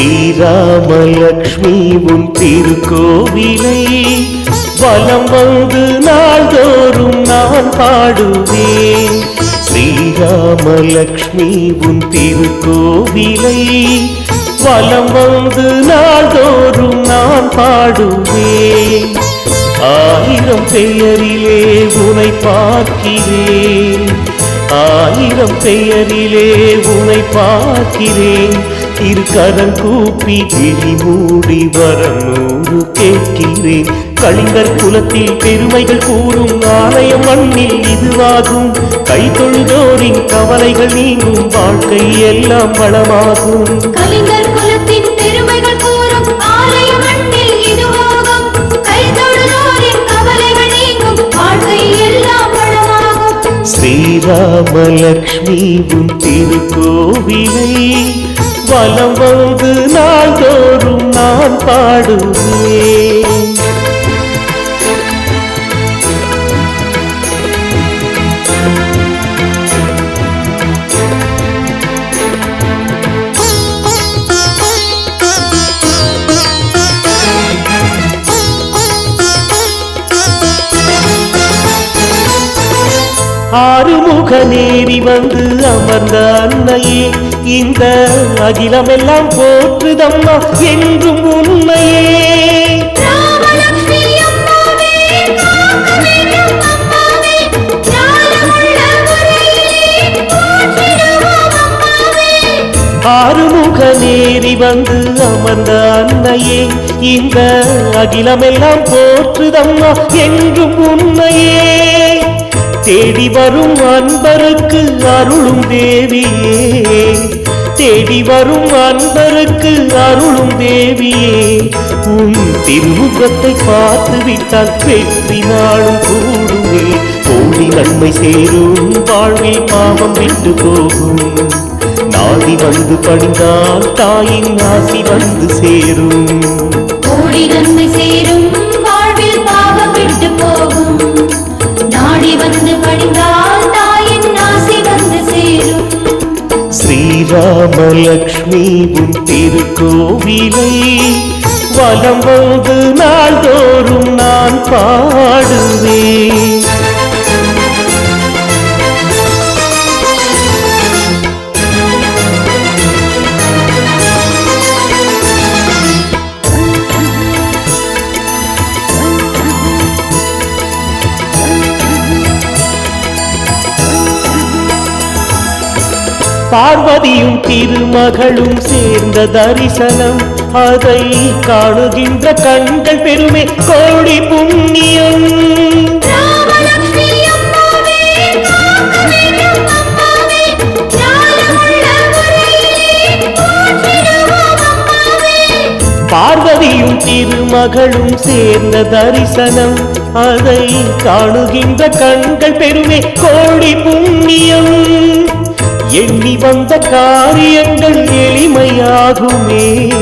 ஸ்ரீராமலக்ஷ்மி உன் திருக்கோவிலை வலம் வந்து நாள்தோறும் நான் பாடுவேன். ஸ்ரீராமலக்ஷ்மி உன் திருக்கோவிலை வலம் வந்து நாள்தோறும் நான் பாடுவேன். ஆயிரம் பெயரிலே உனை பார்க்கிறேன். ஆயிரம் பெயரிலே உனை பார்க்கிறேன். திருக்கரம் கூப்பி விழி மூடி வரம் நூறு கேட்கிறேன். கலிங்கர் குலத்தில் பெருமைகள் கூறும் ஆலயம் மண்ணில் இதுவாகும். கை தொழுதோரின் கவலைகள் நீங்கும் வாழ்க்கை எல்லாம் வளமாகும். கலிங்கர் குலத்தின் பெருமைகள் கூறும் ஆலய மண்ணில் இதுவாகும். கைதொழுதோரின் கவலைகள் நீங்கும் வாழ்க்கை எல்லாம் வளமாகும். ஸ்ரீராமலக்ஷ்மி உன் திருக்கோவிலை வலம் வந்து நாள்தோறும் நான் பாடுவேன். ஆறுமுக நேரி வந்து அமர்ந்த அன்னையே இந்த அகிலமெல்லாம் போற்றுதம்மா என்றும் உண்மையே. ஆறுமுக நேரி வந்து அமர்ந்த அன்னையே இந்த அகிலமெல்லாம் போற்றுதம்மா என்றும் உண்மையே. தேடி வரும் அன்பருக்கு அருளும் தேவியே. தேடி வரும் அன்பருக்கு அருளும் தேவியே உன் திருமுகத்தை பார்த்து விட்டால் வெற்றி நாளும் கூடுமே. கோடி நன்மை சேரும் வாழ்வில் பாவம் விட்டு போகும். நாடி வந்து படிந்தால் தாயின் ஆசி வந்து சேரும். கோடி நன்மை சேரும் வாழ்வில் பாவம் விட்டு போகும். நாடி வந்து படிந்தால் ராமலக்ஷ்மி உன் திருக்கோவிலை வலம் வந்து நாள்தோறும் நான் பா பார்வதியும் திருமகளும் சேர்ந்த தரிசனம். அதை காணுகின்ற கண்கள் பெருமை கோடி புண்ணியம். பார்வதியும் திருமகளும் சேர்ந்த தரிசனம். அதை காணுகின்ற கண்கள் பெருமை கோடி புண்ணியம். எண்ணி வந்த காரியங்கள் எளிமையாகுமே.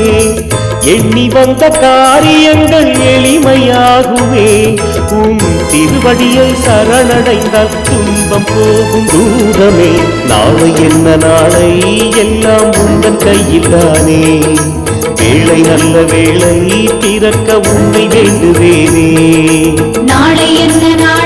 எண்ணி வந்த காரியங்கள் எளிமையாகுமே. உன் திருவடியை சரணடைந்தால் துன்பம் போகும் தூரமே நாளை என்ன நாளை? எல்லாம் உங்கள் கையில்தானே. வேளை நல்ல வேளை திறக்க உன்னை வேண்டுவேனே. நாளை என்ன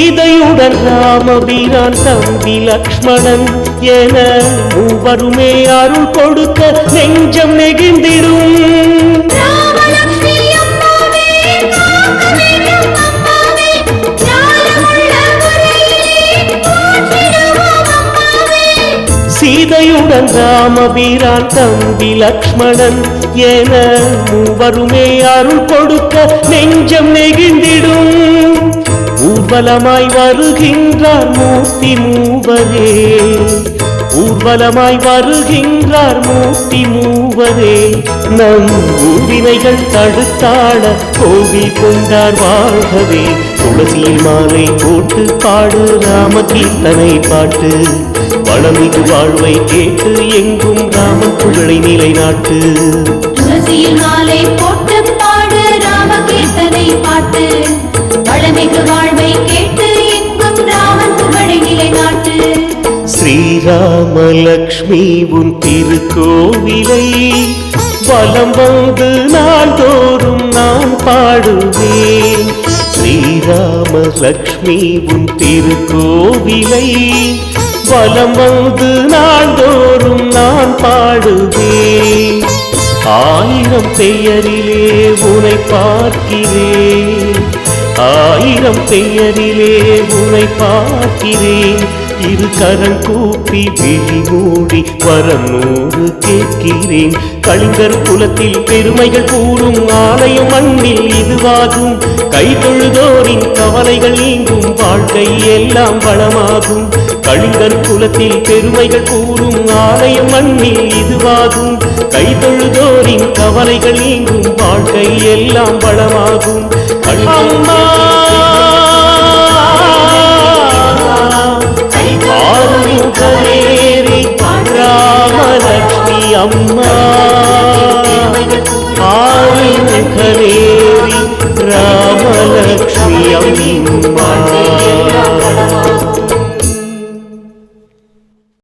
சீதையுடன் ராமபீரான் தம்பி லக்ஷ்மணன் என மூவருமே அருள் கொடுக்க நெஞ்சம் நெகிழ்ந்திடும். சீதையுடன் ராமபீரான் தம்பி லக்ஷ்மணன் என மூவருமே அருள் கொடுக்க நெஞ்சம் நெகிழ்ந்திடும். ஊர்வலமாய் வருகின்றார் மூர்த்தி மூவரே. ஊர்வலமாய் வருகின்றார் மூர்த்தி மூவரே. நம் ஊவினைகள் தடுத்தாட கோவில் கொண்டார் வாழ்கவே. துளசியில் மாலை போட்டு பாடு ராம கீர்த்தனை பாட்டு. வளமிகு வாழ்வை கேட்டு எங்கும் ராமன் புகழை நிலைநாட்டு. துளசியில் மாலை போட்டு பாடு ராம கீர்த்தனை பாட்டு. வளமிகு வாழ்வை கேட்டு எங்கும் ராமன் புகழை நிலைநாட்டு. ஸ்ரீராமலக்ஷ்மி உன் திருக்கோவிலை வலம் வந்து நாள்தோறும் நான் பாடுவேன். ஸ்ரீராமலக்ஷ்மி உன் திருக்கோவிலை வலம் வந்து நாள்தோறும் நான் பாடுவேன். ஆயிரம் பெயரிலே உனை பார்க்கிறேன். ஆயிரம் பெயரிலே உனை பார்க்கிறேன். இரு கரம் கூப்பி விழி மூடி வரம் நூறு கேட்கிறேன். கலிங்கர் குலத்தில் பெருமைகள் கூறும் ஆலயம் மண்ணில் இதுவாகும். கை தொழுதோரின் கவலைகள் நீங்கும் வாழ்க்கை எல்லாம் வளமாகும் கலிங்கர் குலத்தில் பெருமைகள் கூறும் ஆலயம் மண்ணில் இதுவாகும். கை தொழுதோரின் கவலைகள் நீங்கும் வாழ்க்கை எல்லாம் வளமாகும் அம்மா! ராமலக்ஷ்மி அம்மா ஆறுமுகரேரி ராமலக்ஷ்மி அம்மா